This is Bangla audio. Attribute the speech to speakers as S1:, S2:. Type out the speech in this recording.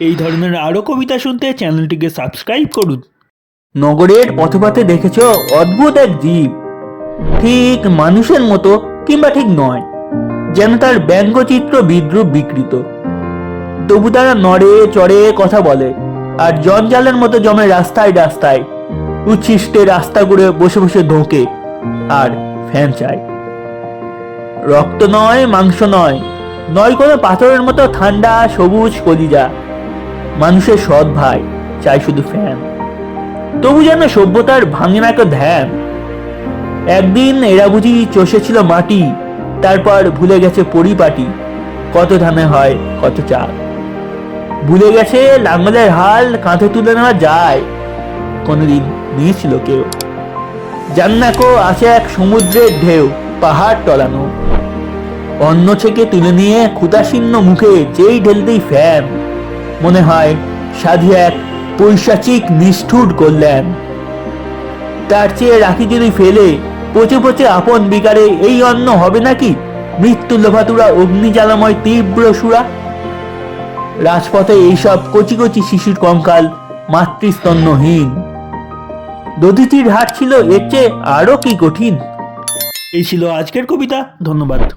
S1: এই ধরনের আরও কবিতা শুনতে চ্যানেলটিকে সাবস্ক্রাইব করুন।
S2: নগরের পথপাতে দেখেছ অদ্ভুত এক জীব। ঠিক মানুষের মতো কিংবা ঠিক নয়, যেন তার ব্যঙ্গচিত্র বিদ্রুপ বিকৃত। তবু তারা নড়ে চড়ে কথা বলে, আর জঞ্জালের মতো জমে রাস্তায় রাস্তায়, উচ্ছিষ্টে রাস্তা করে বসে বসে ধোঁকে, আর ফ্যান চায়। রক্ত নয়, মাংস নয় নয় কোনো পাথরের মতো ঠান্ডা সবুজ কলিজা মানুষের সৎ ভাই, চাই শুধু ফ্যান তবু যেন সভ্যতার ভাঙে না ধ্যান। একদিন এরা বুঝি চষেছিল মাটি, তারপর ভুলে গেছে পরিপাটি, কত ধানে হয়, কত চাল। ভুলে গেছে লাঙ্গলের হাল, কাঁধে তুলে নেওয়া যায়, কোনোদিন নিয়েছিল কেউ। জান্নাকো আছে এক সমুদ্রের ঢেউ, পাহাড় টলানো। অন্য থেকে তুলে নিয়ে ক্ষুতাশীর্ণ মুখে যেই ঢেলতেই ফ্যান। মনে হয় সাধু এক পৈশাচিক নিষ্ঠুর করলেন তার চেয়ে রাখি যদি ফেলে, পচে পচে আপন বিকারে এই অন্ন হবে নাকি? মৃত্যু লোভাতুরা অগ্নি জ্বালাময় তীব্র সুরা। রাজপথে এইসব কচি কচি শিশুর কঙ্কাল মাতৃস্তন্যহীন। দধিতির হাট ছিল এর চেয়ে আরও কি কঠিন?
S1: এই ছিল আজকের কবিতা, ধন্যবাদ।